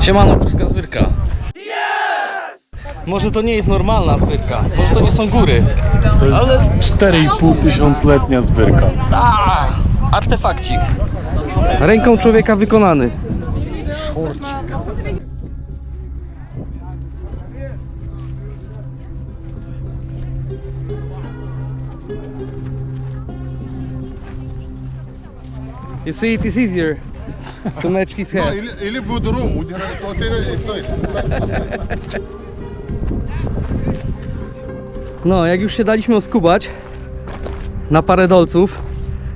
Siemano, górska zwyrka. Może to nie jest normalna zwyrka, może to nie są góry, To jest ale 4,5 tysiącletnia zwyrka. a, artefakcik. Ręką człowieka wykonany. You see, it is easier to match his hair. Или, или в друм, удирай, то ты, то есть. No, jak już się daliśmy oskubać na parę dolców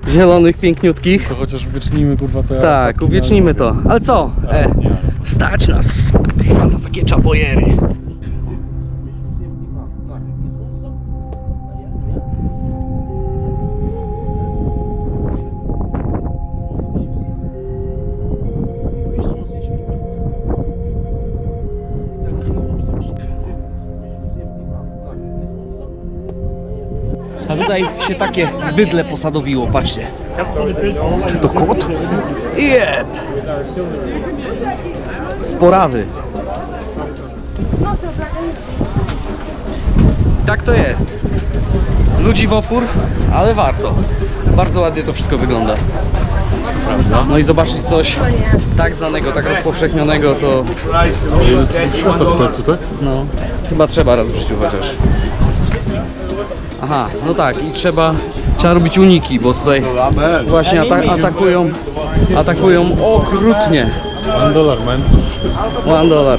zielonych, piękniutkich, To chociaż wycznijmy kurwa te tak, artefakty uwiecznijmy to. Ale co? E, nie. stać nas kurwa, na takie czabojery. A tutaj się takie bydle posadowiło, patrzcie. Czy to kot? Jeb! Sporawy. Tak to jest. Ludzi w opór, ale warto. Bardzo ładnie to wszystko wygląda. Prawda? No i zobaczyć coś tak znanego, tak rozpowszechnionego, to Jest tutaj, tutaj? no, chyba trzeba raz w życiu chociaż. Aha, no tak i trzeba, trzeba robić uniki, bo tutaj właśnie ata atakują, atakują okrutnie. One dollar, man. One dollar.